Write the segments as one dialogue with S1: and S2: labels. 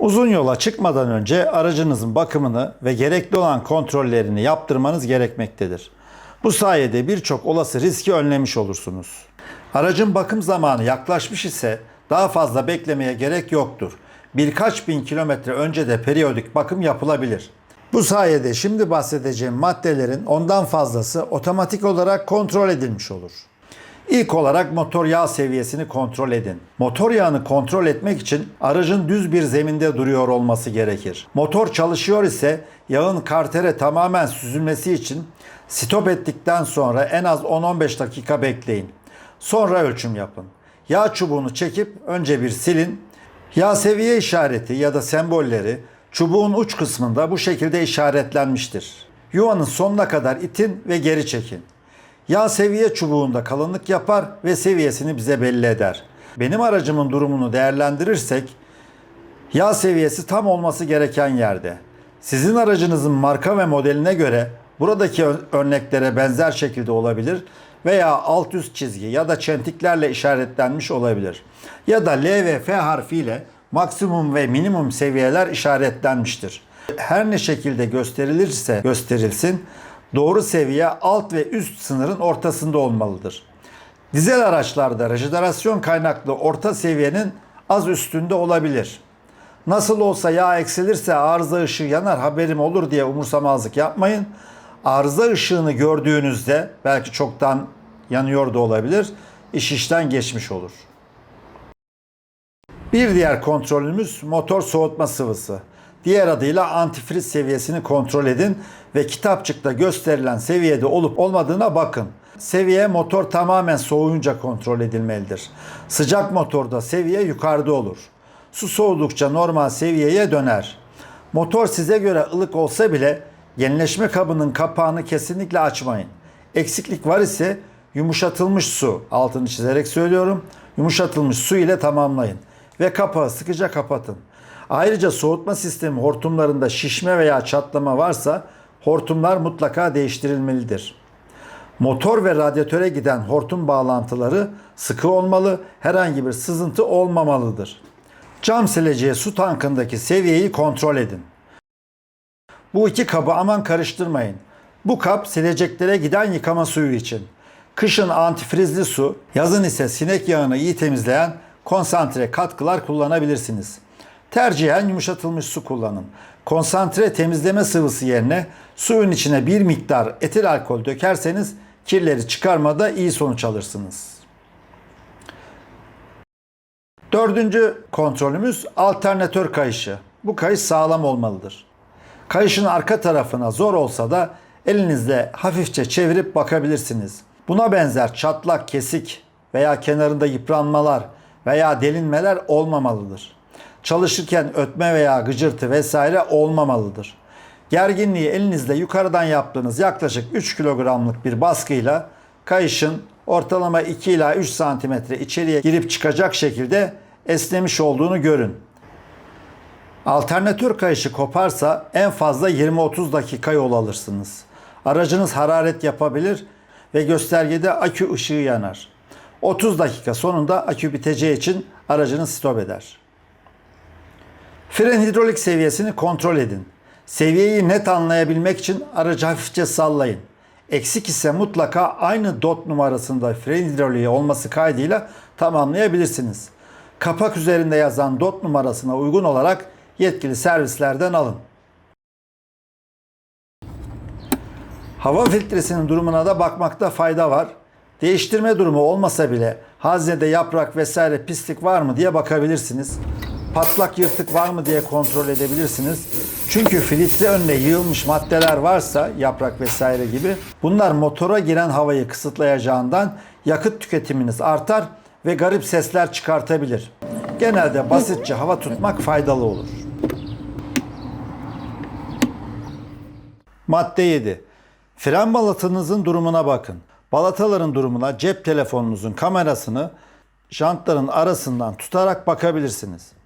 S1: Uzun yola çıkmadan önce aracınızın bakımını ve gerekli olan kontrollerini yaptırmanız gerekmektedir. Bu sayede birçok olası riski önlemiş olursunuz. Aracın bakım zamanı yaklaşmış ise daha fazla beklemeye gerek yoktur. Birkaç bin kilometre önce de periyodik bakım yapılabilir. Bu sayede şimdi bahsedeceğim maddelerin ondan fazlası otomatik olarak kontrol edilmiş olur. İlk olarak motor yağ seviyesini kontrol edin. Motor yağını kontrol etmek için aracın düz bir zeminde duruyor olması gerekir. Motor çalışıyor ise yağın kartere tamamen süzülmesi için stop ettikten sonra en az 10-15 dakika bekleyin. Sonra ölçüm yapın. Yağ çubuğunu çekip önce bir silin. Yağ seviye işareti ya da sembolleri çubuğun uç kısmında bu şekilde işaretlenmiştir. Yuvanın sonuna kadar itin ve geri çekin. Yağ seviye çubuğunda kalınlık yapar ve seviyesini bize belli eder. Benim aracımın durumunu değerlendirirsek yağ seviyesi tam olması gereken yerde. Sizin aracınızın marka ve modeline göre buradaki ör- örneklere benzer şekilde olabilir veya alt üst çizgi ya da çentiklerle işaretlenmiş olabilir. Ya da L ve F harfiyle maksimum ve minimum seviyeler işaretlenmiştir. Her ne şekilde gösterilirse gösterilsin doğru seviye alt ve üst sınırın ortasında olmalıdır. Dizel araçlarda rejenerasyon kaynaklı orta seviyenin az üstünde olabilir. Nasıl olsa yağ eksilirse arıza ışığı yanar haberim olur diye umursamazlık yapmayın. Arıza ışığını gördüğünüzde belki çoktan yanıyor da olabilir. iş işten geçmiş olur. Bir diğer kontrolümüz motor soğutma sıvısı. Diğer adıyla antifriz seviyesini kontrol edin ve kitapçıkta gösterilen seviyede olup olmadığına bakın. Seviye motor tamamen soğuyunca kontrol edilmelidir. Sıcak motorda seviye yukarıda olur. Su soğudukça normal seviyeye döner. Motor size göre ılık olsa bile yenileşme kabının kapağını kesinlikle açmayın. Eksiklik var ise yumuşatılmış su, altını çizerek söylüyorum, yumuşatılmış su ile tamamlayın ve kapağı sıkıca kapatın. Ayrıca soğutma sistemi hortumlarında şişme veya çatlama varsa hortumlar mutlaka değiştirilmelidir. Motor ve radyatöre giden hortum bağlantıları sıkı olmalı, herhangi bir sızıntı olmamalıdır. Cam sileceği su tankındaki seviyeyi kontrol edin. Bu iki kabı aman karıştırmayın. Bu kap sileceklere giden yıkama suyu için. Kışın antifrizli su, yazın ise sinek yağını iyi temizleyen konsantre katkılar kullanabilirsiniz. Tercihen yumuşatılmış su kullanın. Konsantre temizleme sıvısı yerine suyun içine bir miktar etil alkol dökerseniz kirleri çıkarmada iyi sonuç alırsınız. Dördüncü kontrolümüz alternatör kayışı. Bu kayış sağlam olmalıdır. Kayışın arka tarafına zor olsa da elinizle hafifçe çevirip bakabilirsiniz. Buna benzer çatlak, kesik veya kenarında yıpranmalar veya delinmeler olmamalıdır. Çalışırken ötme veya gıcırtı vesaire olmamalıdır. Gerginliği elinizle yukarıdan yaptığınız yaklaşık 3 kilogramlık bir baskıyla kayışın ortalama 2 ila 3 santimetre içeriye girip çıkacak şekilde esnemiş olduğunu görün. Alternatör kayışı koparsa en fazla 20-30 dakika yol alırsınız. Aracınız hararet yapabilir ve göstergede akü ışığı yanar. 30 dakika sonunda akü biteceği için aracınız stop eder. Fren hidrolik seviyesini kontrol edin. Seviyeyi net anlayabilmek için aracı hafifçe sallayın. Eksik ise mutlaka aynı dot numarasında fren hidroliği olması kaydıyla tamamlayabilirsiniz. Kapak üzerinde yazan dot numarasına uygun olarak yetkili servislerden alın. Hava filtresinin durumuna da bakmakta fayda var. Değiştirme durumu olmasa bile haznede yaprak vesaire pislik var mı diye bakabilirsiniz. Patlak yırtık var mı diye kontrol edebilirsiniz. Çünkü filtre önüne yığılmış maddeler varsa yaprak vesaire gibi bunlar motora giren havayı kısıtlayacağından yakıt tüketiminiz artar ve garip sesler çıkartabilir. Genelde basitçe hava tutmak faydalı olur. Madde 7. Fren balatınızın durumuna bakın. Balataların durumuna cep telefonunuzun kamerasını jantların arasından tutarak bakabilirsiniz.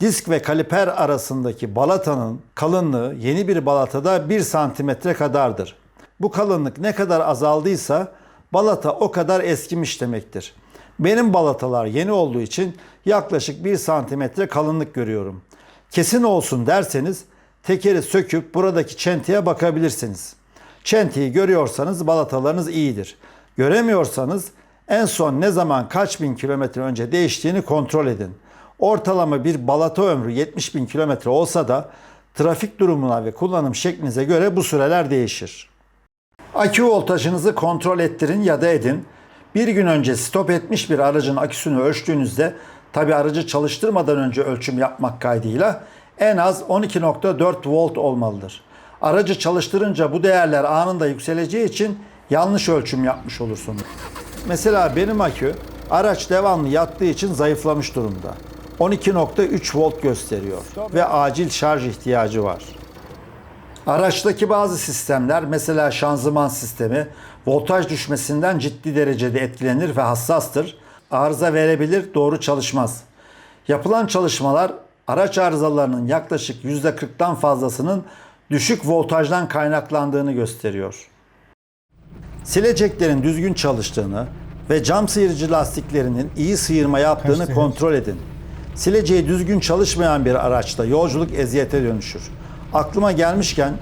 S1: Disk ve kaliper arasındaki balatanın kalınlığı yeni bir balatada 1 santimetre kadardır. Bu kalınlık ne kadar azaldıysa balata o kadar eskimiş demektir. Benim balatalar yeni olduğu için yaklaşık 1 santimetre kalınlık görüyorum. Kesin olsun derseniz tekeri söküp buradaki çentiye bakabilirsiniz. Çentiyi görüyorsanız balatalarınız iyidir. Göremiyorsanız en son ne zaman kaç bin kilometre önce değiştiğini kontrol edin. Ortalama bir balata ömrü 70 bin kilometre olsa da trafik durumuna ve kullanım şeklinize göre bu süreler değişir. Akü voltajınızı kontrol ettirin ya da edin. Bir gün önce stop etmiş bir aracın aküsünü ölçtüğünüzde tabi aracı çalıştırmadan önce ölçüm yapmak kaydıyla en az 12.4 volt olmalıdır. Aracı çalıştırınca bu değerler anında yükseleceği için yanlış ölçüm yapmış olursunuz. Mesela benim akü araç devamlı yattığı için zayıflamış durumda. 12.3 volt gösteriyor ve acil şarj ihtiyacı var. Araçtaki bazı sistemler mesela şanzıman sistemi voltaj düşmesinden ciddi derecede etkilenir ve hassastır. Arıza verebilir, doğru çalışmaz. Yapılan çalışmalar araç arızalarının yaklaşık %40'tan fazlasının düşük voltajdan kaynaklandığını gösteriyor. Sileceklerin düzgün çalıştığını ve cam sıyırıcı lastiklerinin iyi sıyırma yaptığını kontrol edin. Sileceği düzgün çalışmayan bir araçta yolculuk eziyete dönüşür. Aklıma gelmişken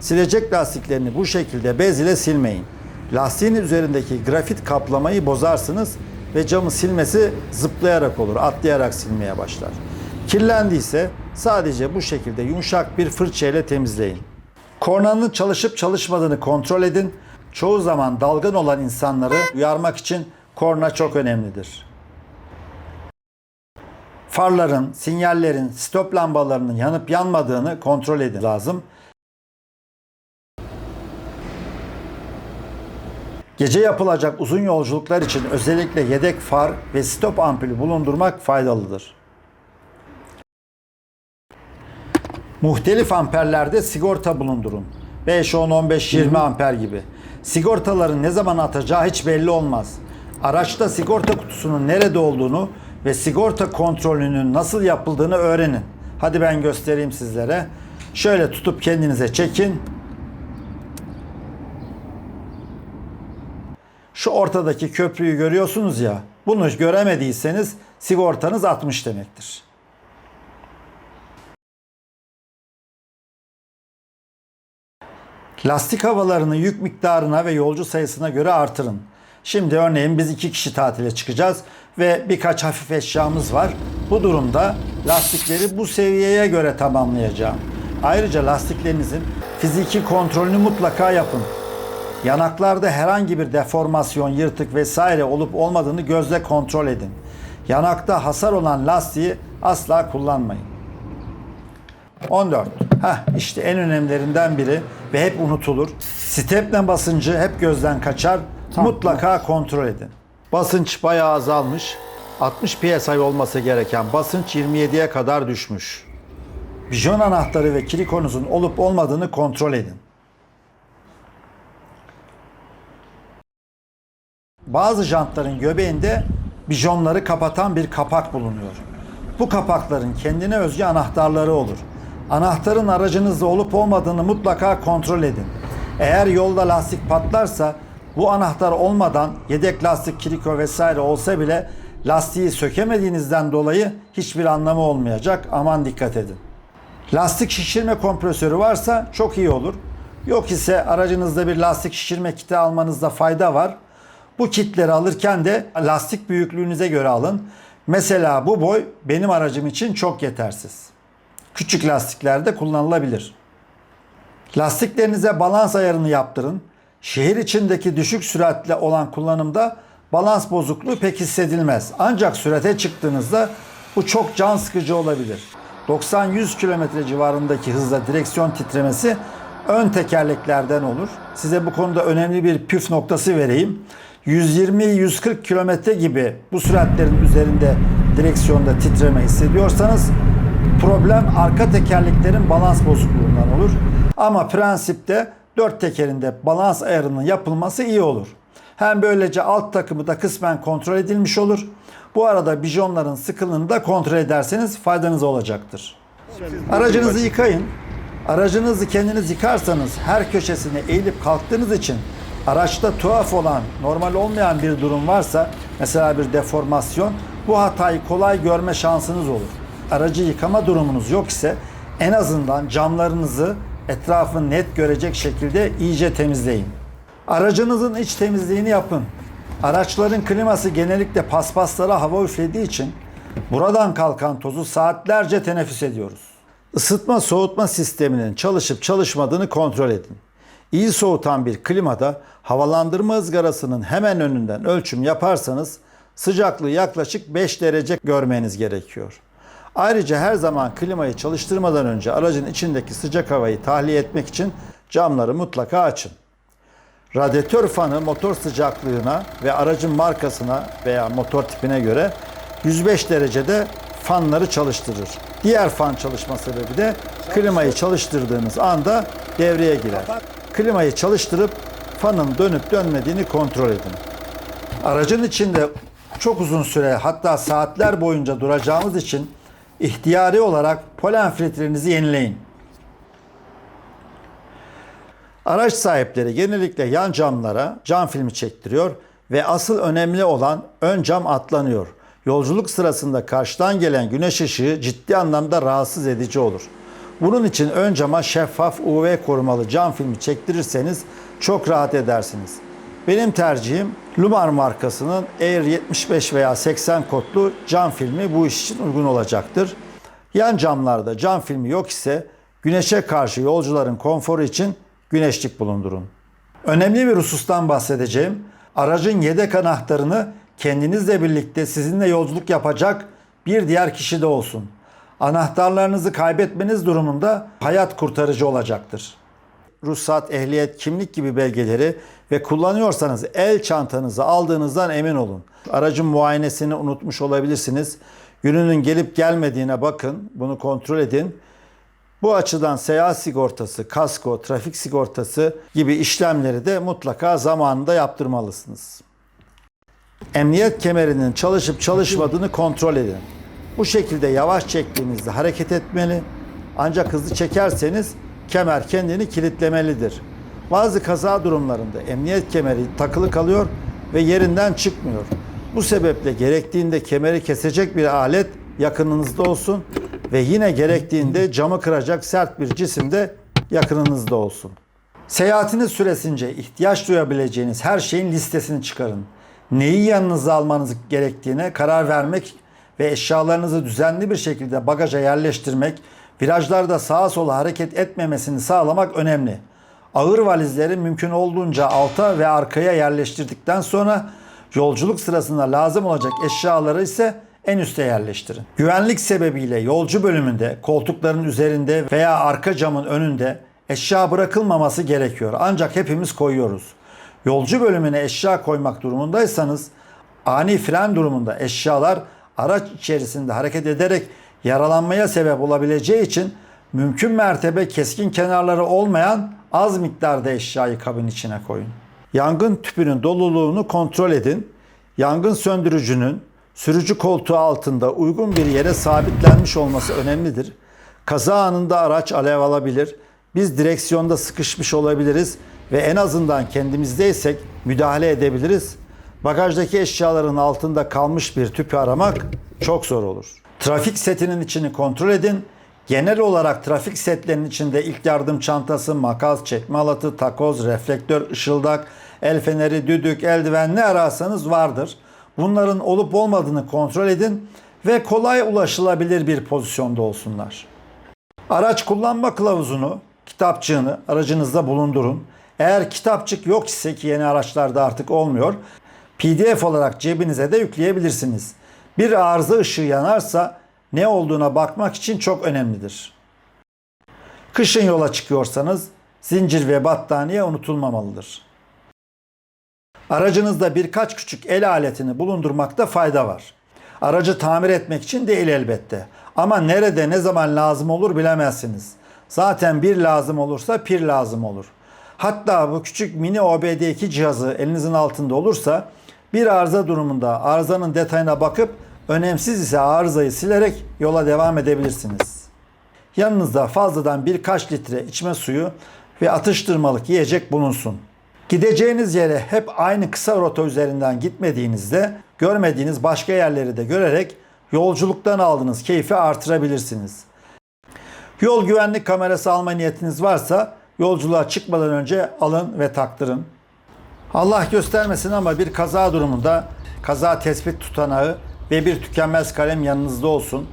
S1: silecek lastiklerini bu şekilde bez ile silmeyin. Lastiğin üzerindeki grafit kaplamayı bozarsınız ve camı silmesi zıplayarak olur, atlayarak silmeye başlar. Kirlendiyse sadece bu şekilde yumuşak bir fırça ile temizleyin. Kornanın çalışıp çalışmadığını kontrol edin. Çoğu zaman dalgın olan insanları uyarmak için korna çok önemlidir. Farların, sinyallerin, stop lambalarının yanıp yanmadığını kontrol edin lazım. Gece yapılacak uzun yolculuklar için özellikle yedek far ve stop ampulü bulundurmak faydalıdır. Muhtelif amperlerde sigorta bulundurun. 5, 10, 15, 20 amper gibi. Sigortaların ne zaman atacağı hiç belli olmaz. Araçta sigorta kutusunun nerede olduğunu ve sigorta kontrolünün nasıl yapıldığını öğrenin. Hadi ben göstereyim sizlere. Şöyle tutup kendinize çekin. Şu ortadaki köprüyü görüyorsunuz ya. Bunu göremediyseniz sigortanız atmış demektir. Lastik havalarını yük miktarına ve yolcu sayısına göre artırın. Şimdi örneğin biz iki kişi tatile çıkacağız ve birkaç hafif eşyamız var. Bu durumda lastikleri bu seviyeye göre tamamlayacağım. Ayrıca lastiklerinizin fiziki kontrolünü mutlaka yapın. Yanaklarda herhangi bir deformasyon, yırtık vesaire olup olmadığını gözle kontrol edin. Yanakta hasar olan lastiği asla kullanmayın. 14. Heh, işte en önemlilerinden biri ve hep unutulur. Stepne basıncı hep gözden kaçar. Mutlaka kontrol edin. Basınç bayağı azalmış. 60 psi olması gereken basınç 27'ye kadar düşmüş. Bijon anahtarı ve kilikonuzun olup olmadığını kontrol edin. Bazı jantların göbeğinde bijonları kapatan bir kapak bulunuyor. Bu kapakların kendine özgü anahtarları olur. Anahtarın aracınızda olup olmadığını mutlaka kontrol edin. Eğer yolda lastik patlarsa bu anahtar olmadan yedek lastik kiliko vesaire olsa bile lastiği sökemediğinizden dolayı hiçbir anlamı olmayacak. Aman dikkat edin. Lastik şişirme kompresörü varsa çok iyi olur. Yok ise aracınızda bir lastik şişirme kiti almanızda fayda var. Bu kitleri alırken de lastik büyüklüğünüze göre alın. Mesela bu boy benim aracım için çok yetersiz. Küçük lastiklerde kullanılabilir. Lastiklerinize balans ayarını yaptırın. Şehir içindeki düşük süratle olan kullanımda balans bozukluğu pek hissedilmez. Ancak sürate çıktığınızda bu çok can sıkıcı olabilir. 90-100 km civarındaki hızla direksiyon titremesi ön tekerleklerden olur. Size bu konuda önemli bir püf noktası vereyim. 120-140 km gibi bu süratlerin üzerinde direksiyonda titreme hissediyorsanız problem arka tekerleklerin balans bozukluğundan olur. Ama prensipte dört tekerinde balans ayarının yapılması iyi olur. Hem böylece alt takımı da kısmen kontrol edilmiş olur. Bu arada bijonların sıkılığını da kontrol ederseniz faydanız olacaktır. Aracınızı yıkayın. Aracınızı kendiniz yıkarsanız her köşesine eğilip kalktığınız için araçta tuhaf olan, normal olmayan bir durum varsa mesela bir deformasyon bu hatayı kolay görme şansınız olur. aracı yıkama durumunuz yok ise en azından camlarınızı etrafını net görecek şekilde iyice temizleyin. Aracınızın iç temizliğini yapın. Araçların kliması genellikle paspaslara hava üflediği için buradan kalkan tozu saatlerce teneffüs ediyoruz. Isıtma soğutma sisteminin çalışıp çalışmadığını kontrol edin. İyi soğutan bir klimada havalandırma ızgarasının hemen önünden ölçüm yaparsanız sıcaklığı yaklaşık 5 derece görmeniz gerekiyor. Ayrıca her zaman klimayı çalıştırmadan önce aracın içindeki sıcak havayı tahliye etmek için camları mutlaka açın. Radyatör fanı motor sıcaklığına ve aracın markasına veya motor tipine göre 105 derecede fanları çalıştırır. Diğer fan çalışma sebebi de klimayı çalıştırdığınız anda devreye girer. Klimayı çalıştırıp fanın dönüp dönmediğini kontrol edin. Aracın içinde çok uzun süre hatta saatler boyunca duracağımız için ihtiyari olarak polen filtrenizi yenileyin. Araç sahipleri genellikle yan camlara cam filmi çektiriyor ve asıl önemli olan ön cam atlanıyor. Yolculuk sırasında karşıdan gelen güneş ışığı ciddi anlamda rahatsız edici olur. Bunun için ön cama şeffaf UV korumalı cam filmi çektirirseniz çok rahat edersiniz. Benim tercihim Lumar markasının Air 75 veya 80 kodlu cam filmi bu iş için uygun olacaktır. Yan camlarda cam filmi yok ise güneşe karşı yolcuların konforu için güneşlik bulundurun. Önemli bir husustan bahsedeceğim. Aracın yedek anahtarını kendinizle birlikte sizinle yolculuk yapacak bir diğer kişi de olsun. Anahtarlarınızı kaybetmeniz durumunda hayat kurtarıcı olacaktır. Ruhsat, ehliyet, kimlik gibi belgeleri ve kullanıyorsanız el çantanızı aldığınızdan emin olun. Aracın muayenesini unutmuş olabilirsiniz. Gününün gelip gelmediğine bakın, bunu kontrol edin. Bu açıdan seyahat sigortası, kasko, trafik sigortası gibi işlemleri de mutlaka zamanında yaptırmalısınız. Emniyet kemerinin çalışıp çalışmadığını kontrol edin. Bu şekilde yavaş çektiğinizde hareket etmeli. Ancak hızlı çekerseniz kemer kendini kilitlemelidir. Bazı kaza durumlarında emniyet kemeri takılı kalıyor ve yerinden çıkmıyor. Bu sebeple gerektiğinde kemeri kesecek bir alet yakınınızda olsun ve yine gerektiğinde camı kıracak sert bir cisim de yakınınızda olsun. Seyahatiniz süresince ihtiyaç duyabileceğiniz her şeyin listesini çıkarın. Neyi yanınıza almanız gerektiğine karar vermek ve eşyalarınızı düzenli bir şekilde bagaja yerleştirmek, virajlarda sağa sola hareket etmemesini sağlamak önemli. Ağır valizleri mümkün olduğunca alta ve arkaya yerleştirdikten sonra yolculuk sırasında lazım olacak eşyaları ise en üste yerleştirin. Güvenlik sebebiyle yolcu bölümünde, koltukların üzerinde veya arka camın önünde eşya bırakılmaması gerekiyor. Ancak hepimiz koyuyoruz. Yolcu bölümüne eşya koymak durumundaysanız ani fren durumunda eşyalar araç içerisinde hareket ederek yaralanmaya sebep olabileceği için mümkün mertebe keskin kenarları olmayan az miktarda eşyayı kabin içine koyun. Yangın tüpünün doluluğunu kontrol edin. Yangın söndürücünün sürücü koltuğu altında uygun bir yere sabitlenmiş olması önemlidir. Kaza anında araç alev alabilir. Biz direksiyonda sıkışmış olabiliriz ve en azından kendimizdeysek müdahale edebiliriz. Bagajdaki eşyaların altında kalmış bir tüpü aramak çok zor olur. Trafik setinin içini kontrol edin. Genel olarak trafik setlerinin içinde ilk yardım çantası, makas, çekme halatı, takoz, reflektör, ışıldak, el feneri, düdük, eldiven ne ararsanız vardır. Bunların olup olmadığını kontrol edin ve kolay ulaşılabilir bir pozisyonda olsunlar. Araç kullanma kılavuzunu, kitapçığını aracınızda bulundurun. Eğer kitapçık yok ise ki yeni araçlarda artık olmuyor, PDF olarak cebinize de yükleyebilirsiniz. Bir arıza ışığı yanarsa ne olduğuna bakmak için çok önemlidir. Kışın yola çıkıyorsanız zincir ve battaniye unutulmamalıdır. Aracınızda birkaç küçük el aletini bulundurmakta fayda var. Aracı tamir etmek için değil elbette. Ama nerede ne zaman lazım olur bilemezsiniz. Zaten bir lazım olursa pir lazım olur. Hatta bu küçük mini OBD2 cihazı elinizin altında olursa bir arıza durumunda arızanın detayına bakıp önemsiz ise arızayı silerek yola devam edebilirsiniz. Yanınızda fazladan birkaç litre içme suyu ve atıştırmalık yiyecek bulunsun. Gideceğiniz yere hep aynı kısa rota üzerinden gitmediğinizde görmediğiniz başka yerleri de görerek yolculuktan aldığınız keyfi artırabilirsiniz. Yol güvenlik kamerası alma niyetiniz varsa yolculuğa çıkmadan önce alın ve taktırın. Allah göstermesin ama bir kaza durumunda kaza tespit tutanağı ve bir tükenmez kalem yanınızda olsun.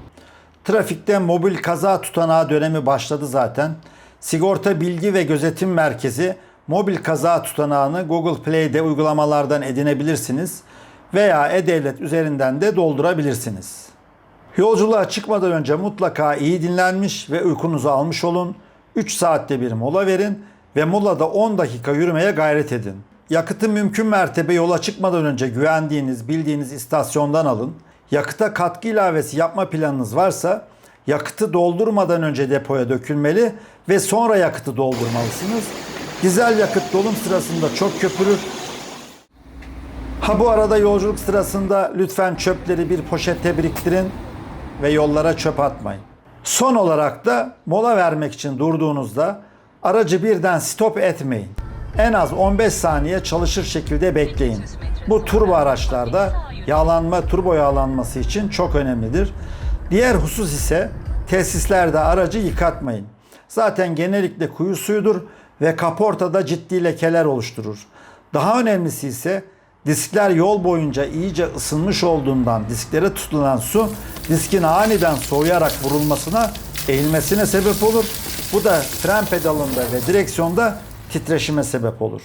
S1: Trafikte mobil kaza tutanağı dönemi başladı zaten. Sigorta Bilgi ve Gözetim Merkezi mobil kaza tutanağını Google Play'de uygulamalardan edinebilirsiniz veya e-devlet üzerinden de doldurabilirsiniz. Yolculuğa çıkmadan önce mutlaka iyi dinlenmiş ve uykunuzu almış olun. 3 saatte bir mola verin ve molada 10 dakika yürümeye gayret edin. Yakıtı mümkün mertebe yola çıkmadan önce güvendiğiniz, bildiğiniz istasyondan alın. Yakıta katkı ilavesi yapma planınız varsa yakıtı doldurmadan önce depoya dökülmeli ve sonra yakıtı doldurmalısınız. Dizel yakıt dolum sırasında çok köpürür. Ha bu arada yolculuk sırasında lütfen çöpleri bir poşete biriktirin ve yollara çöp atmayın. Son olarak da mola vermek için durduğunuzda aracı birden stop etmeyin. En az 15 saniye çalışır şekilde bekleyin. Bu turbo araçlarda yağlanma, turbo yağlanması için çok önemlidir. Diğer husus ise tesislerde aracı yıkatmayın. Zaten genellikle kuyu suyudur ve kaportada ciddi lekeler oluşturur. Daha önemlisi ise diskler yol boyunca iyice ısınmış olduğundan disklere tutulan su diskin aniden soğuyarak vurulmasına, eğilmesine sebep olur. Bu da fren pedalında ve direksiyonda titreşime sebep olur.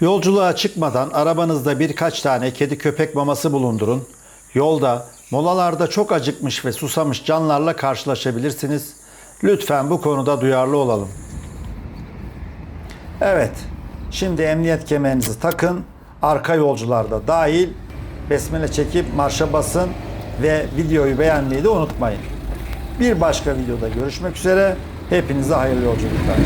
S1: Yolculuğa çıkmadan arabanızda birkaç tane kedi köpek maması bulundurun. Yolda, molalarda çok acıkmış ve susamış canlarla karşılaşabilirsiniz. Lütfen bu konuda duyarlı olalım. Evet, şimdi emniyet kemerinizi takın. Arka yolcularda dahil besmele çekip marşa basın ve videoyu beğenmeyi de unutmayın. Bir başka videoda görüşmek üzere. Hepinize hayırlı yolculuklar.